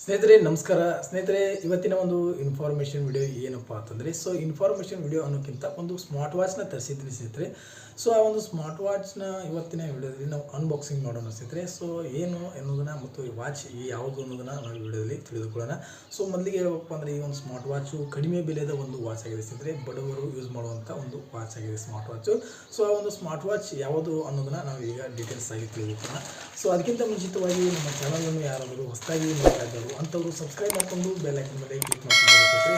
ಸ್ನೇಹಿತರೆ, ನಮಸ್ಕಾರ. ಸ್ನೇಹಿತರೆ, ಇವತ್ತಿನ ಒಂದು ಇನ್ಫಾರ್ಮೇಷನ್ ವಿಡಿಯೋ ಏನಪ್ಪ ಅಂತಂದರೆ ಸೊ ಇನ್ಫಾರ್ಮೇಷನ್ ವಿಡಿಯೋ ಅನ್ನೋಕ್ಕಿಂತ ಒಂದು ಸ್ಮಾರ್ಟ್ ವಾಚ್ನ ತರಿಸಿದ್ದೀನಿ ಸ್ನೇಹಿತರೆ. ಸೊ ಆ ಒಂದು ಸ್ಮಾರ್ಟ್ ವಾಚ್ನ ಇವತ್ತಿನ ವಿಡಿಯೋದಲ್ಲಿ ನಾವು ಅನ್ಬಾಕ್ಸಿಂಗ್ ಮಾಡೋಣ ಸ್ನೇಹಿತರೆ. ಸೊ ಏನು ಅನ್ನೋದನ್ನ ಮತ್ತು ಈ ವಾಚ್ ಈ ಯಾವುದು ಅನ್ನೋದನ್ನು ನಾವು ವಿಡಿಯೋದಲ್ಲಿ ತಿಳಿದುಕೊಳ್ಳೋಣ. ಸೊ ಮೊದಲಿಗೆ ಹೇಳಬೇಕು ಅಂದರೆ ಈ ಒಂದು ಸ್ಮಾರ್ಟ್ ವಾಚು ಕಡಿಮೆ ಬೆಲೆದ ಒಂದು ವಾಚ್ ಆಗಿದೆ ಸ್ನೇಹಿತರೆ. ಬಡವರು ಯೂಸ್ ಮಾಡುವಂಥ ಒಂದು ವಾಚ್ ಆಗಿದೆ ಸ್ಮಾರ್ಟ್ ವಾಚು ಸೊ ಆ ಒಂದು ಸ್ಮಾರ್ಟ್ ವಾಚ್ ಯಾವುದು ಅನ್ನೋದನ್ನು ನಾವು ಈಗ ಡೀಟೇಲ್ಸ್ ಆಗಿ ತಿಳಿದುಕೊಳ್ಳೋಣ. ಸೊ ಅದಕ್ಕಿಂತ ಮುಂಚಿತವಾಗಿ ನಮ್ಮ ಚಾನಲನ್ನು ಯಾರಾದರೂ ಹೊಸದಾಗಿ ನೋಡ್ತಾ ಇದ್ದರು ಅಂಥವ್ರು ಸಬ್ಸ್ಕ್ರೈಬ್ ಮಾಡಿಕೊಂಡು ಬೆಲ್ ಐಕನ್ ಮೇಲೆ ಕ್ಲಿಕ್ ಮಾಡ್ಕೊಂಡು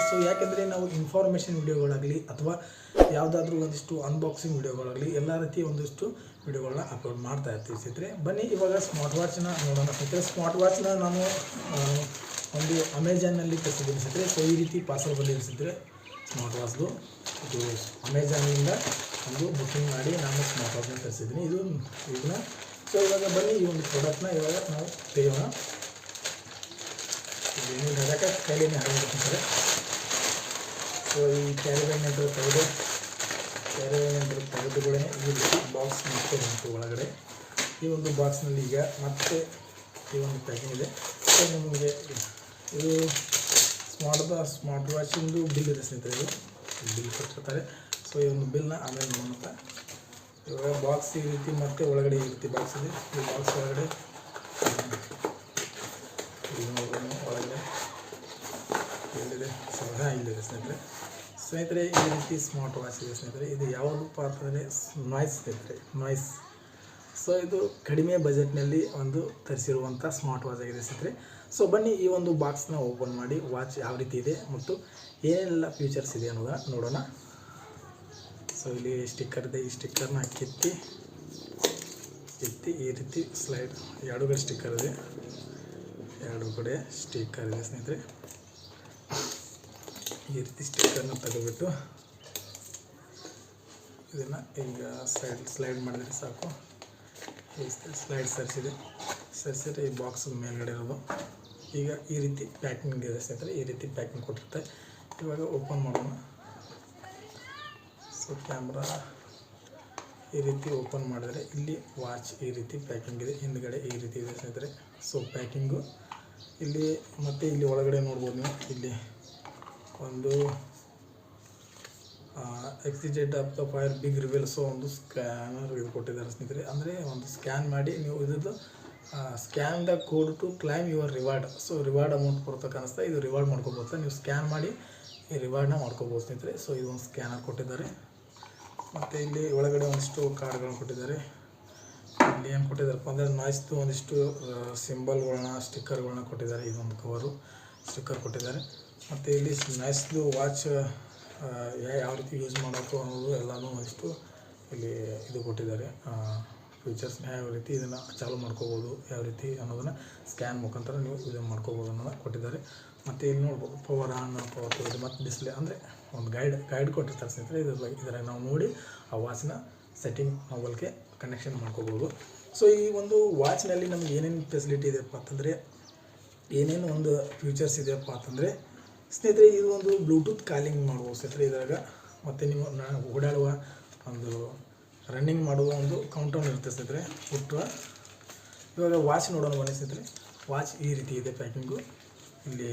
ಸೊ ಯಾಕೆಂದರೆ ನಾವು ಇನ್ಫಾರ್ಮೇಷನ್ ವಿಡಿಯೋಗಳಾಗಲಿ ಅಥವಾ ಯಾವುದಾದ್ರೂ ಒಂದಿಷ್ಟು ಅನ್ಬಾಕ್ಸಿಂಗ್ ವಿಡಿಯೋಗಳಾಗಲಿ ಎಲ್ಲ ರೀತಿಯ ಒಂದಿಷ್ಟು ವಿಡಿಯೋಗಳನ್ನ ಅಪ್ಲೋಡ್ ಮಾಡ್ತಾ ಇರ್ತೀವಿ ಸ್ನೇಹಿತರೆ. ಬನ್ನಿ ಇವಾಗ ಸ್ಮಾರ್ಟ್ ವಾಚ್ನ ನೋಡೋಣ ಸ್ನೇಹಿತರೆ. ಸ್ಮಾರ್ಟ್ ವಾಚ್ನ ನಾನು ಒಂದು ಅಮೆಝಾನ್ನಲ್ಲಿ ತರಿಸಿದ್ದೀನಿ ಸ್ನೇಹಿತರೆ. ಸೊ, ಈ ರೀತಿ ಪಾರ್ಸಲ್ ಬಂದಿರಿಸಿದ್ರೆ ಸ್ಮಾರ್ಟ್ ವಾಚ್ದು. ಇದು ಅಮೆಝಾನಿಂದ ಒಂದು ಬುಕ್ಕಿಂಗ್ ಮಾಡಿ ನಾನು ಸ್ಮಾರ್ಟ್ ವಾಚ್ನ ತರಿಸಿದ್ದೀನಿ. ಇದು ಇದನ್ನ. ಸೊ, ಇವಾಗ ಬನ್ನಿ ಈ ಒಂದು ಪ್ರಾಡಕ್ಟ್ನ ಇವಾಗ ನಾವು ತೆಗೆಯೋಣ. ಇದೇನು ಕೈಲಿನೇ ಹಾಕಿಬಿಡ್ತಾರೆ ಸೊ, ಈ ಕ್ಯಾರಿ ತೆಗೆದು ನಂತರ ತೆಗೆದುಗಳೇ ಈ ಬಾಕ್ಸ್ ಮತ್ತೆ ಬಂತು ಒಳಗಡೆ. ಈ ಒಂದು ಬಾಕ್ಸ್ನಲ್ಲಿ ಈಗ ಮತ್ತೆ ಈ ಒಂದು ಪ್ಯಾಕಿಂಗ್ ಇದೆ. ಸೊ ನಿಮಗೆ ಇದು ಸ್ಮಾರ್ಟ್ ಸ್ಮಾರ್ಟ್ ವಾಚಿಂದು ಬಿಲ್ ಇದೆ ಸ್ನೇಹಿತರೆ ಇದು. ಬಿಲ್ ಕೊಟ್ಟಿರ್ತಾರೆ. ಸೊ ಈ ಒಂದು ಬಿಲ್ನ ಆಮೇಲೆ ನೋಡೋಣ ಇವಾಗ ಬಾಕ್ಸ್ ಈ ರೀತಿ ಮತ್ತೆ ಒಳಗಡೆ ಈ ರೀತಿ ಬಾಕ್ಸ್ ಇದೆ. ಈ ಬಾಕ್ಸ್ ಒಳಗಡೆ ಒಳಗಡೆ ಎಲ್ಲಿದೆ? ಸೊ ಹಾಂ ಇಲ್ಲಿದೆ ಸ್ನೇಹಿತರೆ. ಸ್ನೇಹಿತರೆ, ಈ ರೀತಿ ಸ್ಮಾರ್ಟ್ ವಾಚ್ ಇದೆ ಸ್ನೇಹಿತರೆ. ಇದು ಯಾವುದಪ್ಪ ಅಂತಂದರೆ ನಾಯ್ಸ್ ಸ್ನೇಹಿತರೆ ನಾಯ್ಸ್ ಸೊ ಇದು ಕಡಿಮೆ ಬಜೆಟ್ನಲ್ಲಿ ಒಂದು ತರಿಸಿರುವಂಥ ಸ್ಮಾರ್ಟ್ ವಾಚ್ ಆಗಿದೆ ಸ್ನೇಹಿತರೆ. ಸೊ ಬನ್ನಿ ಈ ಒಂದು ಬಾಕ್ಸ್ನ ಓಪನ್ ಮಾಡಿ ವಾಚ್ ಯಾವ ರೀತಿ ಇದೆ ಮತ್ತು ಏನೆಲ್ಲ ಫೀಚರ್ಸ್ ಇದೆ ಅನ್ನೋದನ್ನ ನೋಡೋಣ. ಸೊ ಇಲ್ಲಿ ಸ್ಟಿಕ್ಕರ್ ಇದೆ. ಈ ಸ್ಟಿಕ್ಕರ್ನ ಕಿತ್ತಿ ಕಿತ್ತಿ ಈ ರೀತಿ ಸ್ಲೈಡ್ ಎರಡು ಕಡೆ ಸ್ಟಿಕ್ಕರ್ ಇದೆ. ಎರಡು ಕಡೆ ಸ್ಟಿಕ್ಕರ್ ಇದೆ ಸ್ನೇಹಿತರೆ. ಈ ರೀತಿ ಸ್ಟಿಕ್ಕರ್ನ ತೆಗೆದುಬಿಟ್ಟು ಇದನ್ನು ಈಗ ಸೈಡ್ ಸ್ಲೈಡ್ ಮಾಡಿದರೆ ಸಾಕು. ಈ ಸ್ಲೈಡ್ ಸರಿಸಿದೆ. ಸರಿಸಿದ್ರೆ ಈ ಬಾಕ್ಸ್ ಮೇಲ್ಗಡೆ ಇರೋದು. ಈಗ ಈ ರೀತಿ ಪ್ಯಾಕಿಂಗ್ ಇದೆ ಸ್ನೇಹಿತರೆ, ಈ ರೀತಿ ಪ್ಯಾಕಿಂಗ್ ಕೊಟ್ಟಿರ್ತಾರೆ ಇವಾಗ ಓಪನ್ ಮಾಡೋಣ. ಸೊ ಕ್ಯಾಮ್ರಾ ಈ ರೀತಿ ಓಪನ್ ಮಾಡಿದರೆ ಇಲ್ಲಿ ವಾಚ್ ಈ ರೀತಿ ಪ್ಯಾಕಿಂಗ್ ಇದೆ. ಹಿಂದ್ಗಡೆ ಈ ರೀತಿ ಇದೆ ಸ್ನೇಹಿತರೆ. ಸೊ ಪ್ಯಾಕಿಂಗು ಇಲ್ಲಿ ಮತ್ತು ಇಲ್ಲಿ ಒಳಗಡೆ ನೋಡ್ಬೋದು ನೀವು. ಇಲ್ಲಿ ಒಂದು exigent of the fire big reveal so ಒಂದು ಸ್ಕ್ಯಾನರ್ ಇದು ಕೊಟ್ಟಿದ್ದಾರೆ ಸ್ನೇಹಿತರೆ. ಅಂದರೆ ಒಂದು ಸ್ಕ್ಯಾನ್ ಮಾಡಿ ನೀವು ಇದ್ರದ್ದು scan the code to claim your reward so reward amount ಕೊಡ್ತಾ ಅನಿಸ್ತಾ ಇದು ರಿವಾರ್ಡ್ ಮಾಡ್ಕೋಬೋದು ನೀವು ಸ್ಕ್ಯಾನ್ ಮಾಡಿ ಈ ರಿವಾರ್ಡ್ನ ಮಾಡ್ಕೋಬೋದು ಸ್ನೇಹಿತರೆ. ಸೊ ಒಂದು ಸ್ಕ್ಯಾನರ್ ಕೊಟ್ಟಿದ್ದಾರೆ. ಮತ್ತು ಇಲ್ಲಿ ಒಳಗಡೆ ಒಂದಿಷ್ಟು ಕಾರ್ಡ್ಗಳನ್ನ ಕೊಟ್ಟಿದ್ದಾರೆ. ಇಲ್ಲಿ ಏನು ಕೊಟ್ಟಿದ್ದಾರಪ್ಪ ಅಂದರೆ ನಾಯ್ಸ್ದು ಒಂದಿಷ್ಟು ಸಿಂಬಲ್ಗಳನ್ನ ಸ್ಟಿಕ್ಕರ್ಗಳನ್ನ ಕೊಟ್ಟಿದ್ದಾರೆ. ಇದೊಂದು ಕವರು ಸ್ಟಿಕ್ಕರ್ ಕೊಟ್ಟಿದ್ದಾರೆ. ಮತ್ತು ಇಲ್ಲಿ ನೈಸ್ದು ವಾಚ್ ಯಾವ ರೀತಿ ಯೂಸ್ ಮಾಡಬೇಕು ಅನ್ನೋದು ಎಲ್ಲನೂ ಇಷ್ಟು ಇಲ್ಲಿ ಇದು ಕೊಟ್ಟಿದ್ದಾರೆ. ಫೀಚರ್ಸ್ನ ಯಾವ ರೀತಿ ಇದನ್ನು ಚಾಲೂ ಮಾಡ್ಕೋಬೋದು, ಯಾವ ರೀತಿ ಅನ್ನೋದನ್ನು ಸ್ಕ್ಯಾನ್ ಮುಖಾಂತರ ನೀವು ಇದು ಮಾಡ್ಕೋಬೋದು ಅನ್ನೋದನ್ನು ಕೊಟ್ಟಿದ್ದಾರೆ. ಮತ್ತು ಇಲ್ಲಿ ನೋಡ್ಬೋದು ಪವರ್ ಆನ್ ಪವರ್ ಇದು ಮತ್ತು ಡಿಸ್ಪ್ಲೇ ಅಂದರೆ ಒಂದು ಗೈಡ್ ಗೈಡ್ ಕೊಟ್ಟಿರ್ತಾರೆ ಸ್ನೇಹಿತರೆ. ಇದ್ರ ಬಗ್ಗೆ ಇದರ ನಾವು ನೋಡಿ ಆ ವಾಚ್ನ ಸೆಟ್ಟಿಂಗ್ ಮೊಬೈಲ್ಗೆ ಕನೆಕ್ಷನ್ ಮಾಡ್ಕೋಬೋದು. ಸೊ ಈ ಒಂದು ವಾಚ್ನಲ್ಲಿ ನಮಗೆ ಏನೇನು ಫೆಸಿಲಿಟಿ ಇದೆಯಪ್ಪ ಅಂತಂದರೆ, ಏನೇನು ಒಂದು ಫ್ಯೂಚರ್ಸ್ ಇದೆಯಪ್ಪ ಅಂತಂದರೆ ಸ್ನೇಹಿತರೆ, ಇದು ಒಂದು ಬ್ಲೂಟೂತ್ ಕಾಲಿಂಗ್ ಮಾಡುವ ಸ್ನೇಹಿತರೆ ಇದ್ರಾಗ. ಮತ್ತು ನೀವು ಓಡಾಡುವ ಒಂದು ರನ್ನಿಂಗ್ ಮಾಡುವ ಒಂದು ಕೌಂಟೌನ್ ಇರುತ್ತೆ ಸ್ನೇಹಿತರೆ, ಹುಟ್ಟುವ. ಇವಾಗ ವಾಚ್ ನೋಡೋಣ ಬನ್ನಿ ಸ್ನೇಹಿತರೆ. ವಾಚ್ ಈ ರೀತಿ ಇದೆ ಪ್ಯಾಕಿಂಗು ಇಲ್ಲಿ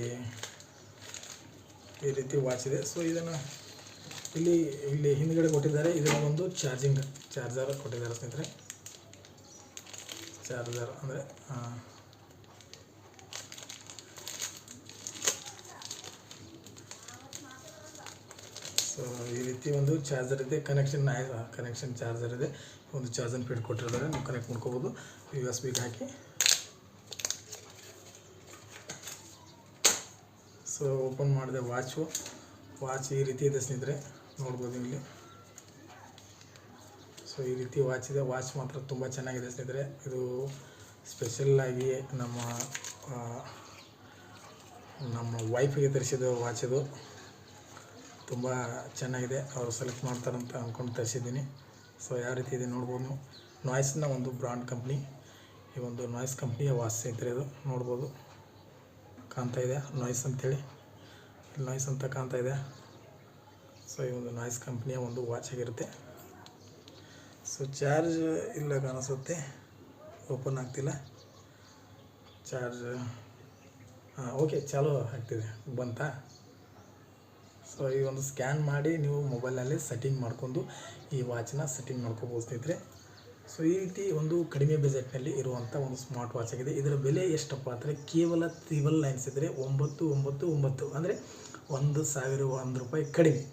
ಈ ರೀತಿ ವಾಚ್ ಇದೆ. ಸೊ ಇದನ್ನು ಇಲ್ಲಿ ಇಲ್ಲಿ ಹಿಂದ್ಗಡೆ ಕೊಟ್ಟಿದ್ದಾರೆ. ಇದರ ಒಂದು ಚಾರ್ಜಿಂಗ್ ಚಾರ್ಜರ್ ಕೊಟ್ಟಿದ್ದಾರೆ ಸ್ನೇಹಿತರೆ. ಚಾರ್ಜರ್ ಅಂದರೆ ಸೊ ಈ ರೀತಿ ಒಂದು ಚಾರ್ಜರ್ ಇದೆ. ಕನೆಕ್ಷನ್ ಕನೆಕ್ಷನ್ ಚಾರ್ಜರ್ ಇದೆ. ಒಂದು ಚಾರ್ಜರ್ ಫಿಟ್ ಕೊಟ್ಟಿರ್ತಾರೆ ನೀವು ಕನೆಕ್ಟ್ ಮಾಡ್ಕೋಬೋದು. ಯು ಎಸ್ ಬಿಗೆ ಹಾಕಿ. ಸೊ ಓಪನ್ ಮಾಡಿದೆ ವಾಚು ವಾಚ್ ಈ ರೀತಿ ಇದೆ ಸ್ನೇಹಿತರೆ. ನೋಡ್ಬೋದು ಇಲ್ಲಿ. ಸೊ ಈ ರೀತಿ ವಾಚ್ ಇದೆ. ವಾಚ್ ಮಾತ್ರ ತುಂಬ ಚೆನ್ನಾಗಿದೆ ಸ್ನೇಹಿತರೆ. ಇದು ಸ್ಪೆಷಲ್ಲಾಗಿ ನಮ್ಮ ನಮ್ಮ ವೈಫಿಗೆ ತರಿಸಿದ ವಾಚ್ ಇದು. ತುಂಬ ಚೆನ್ನಾಗಿದೆ. ಅವರು ಸೆಲೆಕ್ಟ್ ಮಾಡ್ತಾರಂತ ಅಂದ್ಕೊಂಡು ತರಿಸಿದ್ದೀನಿ. ಸೊ ಯಾವ ರೀತಿ ಇದೆ ನೋಡ್ಬೋದು ನೀವು. ನಾಯ್ಸ್ನ ಒಂದು ಬ್ರಾಂಡ್ ಕಂಪ್ನಿ ಈ ಒಂದು ನಾಯ್ಸ್ ಕಂಪ್ನಿಯ ವಾಚ್ ಐತ್ರಿ ಅದು ನೋಡ್ಬೋದು. ಕಾಣ್ತಾ ಇದೆ. ನಾಯ್ಸ್ ಅಂತೇಳಿ. ನಾಯ್ಸ್ ಅಂತ ಕಾಣ್ತಾ ಇದೆ. ಸೊ ಈ ಒಂದು ನಾಯ್ಸ್ ಕಂಪ್ನಿಯ ಒಂದು ವಾಚ್ ಆಗಿರುತ್ತೆ. ಸೊ ಚಾರ್ಜ್ ಇಲ್ಲ ಕಾಣಿಸುತ್ತೆ. ಓಪನ್ ಆಗ್ತಿಲ್ಲ. ಚಾರ್ಜ್ ಹಾಂ ಓಕೆ ಚಾಲೂ ಆಗ್ತಿದೆ. ಬಂತಾ? ಸೊ ಈ ಒಂದು ಸ್ಕ್ಯಾನ್ ಮಾಡಿ ನೀವು ಮೊಬೈಲಲ್ಲೇ ಸೆಟ್ಟಿಂಗ್ ಮಾಡ್ಕೊಂಡು ಈ ವಾಚನ್ನ ಸೆಟ್ಟಿಂಗ್ ಮಾಡ್ಕೋಬೋದು ಸ್ನೇಹಿತರೆ ಸೊ ಈ ರೀತಿ ಒಂದು ಕಡಿಮೆ ಬಜೆಟ್ನಲ್ಲಿ ಇರುವಂಥ ಒಂದು ಸ್ಮಾರ್ಟ್ ವಾಚ್ ಆಗಿದೆ. ಇದರ ಬೆಲೆ ಎಷ್ಟಪ್ಪ ಅಂದರೆ ಕೇವಲ ತ್ರಿಬಲ್ ನೈನ್ಸ್ ಇದ್ದರೆ ಒಂಬತ್ತು ಒಂಬತ್ತು ಒಂಬತ್ತು ಅಂದರೆ ಒಂದು ಸಾವಿರ ಒಂದು ರೂಪಾಯಿ ಕಡಿಮೆ.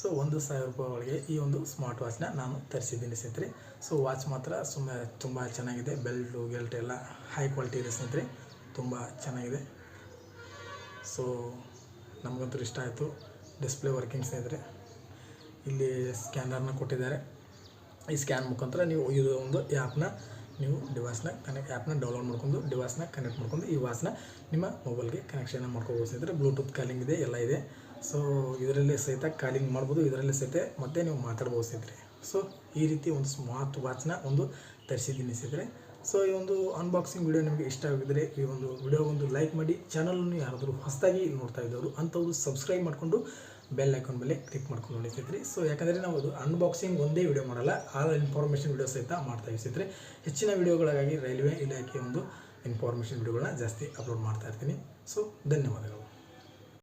ಸೊ ಒಂದು ಸಾವಿರ ರೂಪಾಯಿ ಒಳಗೆ ಈ ಒಂದು ಸ್ಮಾರ್ಟ್ ವಾಚ್ನ ನಾನು ತರಿಸಿದ್ದೀನಿ ಸ್ನೇಹಿತರೆ. ಸೊ ವಾಚ್ ಮಾತ್ರ ಸುಮ್ಮನೆ ತುಂಬ ಚೆನ್ನಾಗಿದೆ. ಬೆಲ್ಟು ಗೆಲ್ಟ್ ಎಲ್ಲ ಹೈ ಕ್ವಾಲಿಟಿ ಇದೆ ಸ್ನೇಹಿತರೆ. ತುಂಬ ಚೆನ್ನಾಗಿದೆ. ಸೊ ನಮಗಂತೂ ಇಷ್ಟ ಆಯಿತು. ಡಿಸ್ಪ್ಲೇ ವರ್ಕಿಂಗ್ ಸ್ನೇಹಿತರೆ, ಇಲ್ಲಿ ಸ್ಕ್ಯಾನರ್ನ ಕೊಟ್ಟಿದ್ದಾರೆ. ಈ ಸ್ಕ್ಯಾನ್ ಮುಖಾಂತರ ನೀವು ಇದು ಒಂದು ಆ್ಯಪ್ನ ನೀವು ಡಿವೈಸ್ನ ಕನೆಕ್ಟ್ ಆ್ಯಪ್ನ ಡೌನ್ಲೋಡ್ ಮಾಡ್ಕೊಂಡು ಡಿವೈಸ್ನ ಕನೆಕ್ಟ್ ಮಾಡ್ಕೊಂಡು ಈ ವಾಸ್ನ ನಿಮ್ಮ ಮೊಬೈಲ್ಗೆ ಕನೆಕ್ಷನ್ ಮಾಡ್ಕೋಬೋದು ಸ್ನೇಹಿತರೆ. ಬ್ಲೂಟೂತ್ ಕಾಲಿಂಗ್ ಇದೆ, ಎಲ್ಲ ಇದೆ. ಸೊ ಇದರಲ್ಲಿ ಸಹಿತ ಕಾಲಿಂಗ್ ಮಾಡ್ಬೋದು, ಇದರಲ್ಲಿ ಸಹಿತ ಮತ್ತೆ ನೀವು ಮಾತಾಡ್ಬೋದು ಸ್ನೇಹಿತರೆ. ಸೊ ಈ ರೀತಿ ಒಂದು ಸ್ಮಾರ್ಟ್ ವಾಚ್ನ ಒಂದು ತರಿಸಿದ್ದೀನಿ ಸ್ನೇಹಿತರೆ. ಸೊ ಈ ಒಂದು ಅನ್ಬಾಕ್ಸಿಂಗ್ ವಿಡಿಯೋ ನಿಮಗೆ ಇಷ್ಟ ಆಗಿದ್ರೆ, ಈ ಒಂದು ವಿಡಿಯೋ ಒಂದು ಲೈಕ್ ಮಾಡಿ ಚಾನಲನ್ನು ಯಾರಾದರೂ ಹೊಸದಾಗಿ ನೋಡ್ತಾ ಇದ್ದವರು, ಅಂಥವ್ರು ಸಬ್ಸ್ಕ್ರೈಬ್ ಮಾಡಿಕೊಂಡು ಬೆಲ್ ಐಕಾನ್ ಮೇಲೆ ಕ್ಲಿಕ್ ಮಾಡ್ಕೊಂಡು ನೋಡಿ ಸೊ ಯಾಕಂದರೆ ನಾವು ಅದು ಅನ್ಬಾಕ್ಸಿಂಗ್ ಒಂದೇ ವಿಡಿಯೋ ಮಾಡಲ್ಲ ಆಲ್ ಇನ್ಫಾರ್ಮೇಷನ್ ವಿಡಿಯೋ ಸಹಿತ ಮಾಡ್ತಾ ಸ್ನೇಹಿತರೆ. ಹೆಚ್ಚಿನ ವಿಡಿಯೋಗಳಿಗಾಗಿ ರೈಲ್ವೆ ಇಲಾಖೆಯ ಒಂದು ಇನ್ಫಾರ್ಮೇಷನ್ ವಿಡಿಯೋಗಳನ್ನ ಜಾಸ್ತಿ ಅಪ್ಲೋಡ್ ಮಾಡ್ತಾ ಇರ್ತೀನಿ. ಸೊ ಧನ್ಯವಾದಗಳು.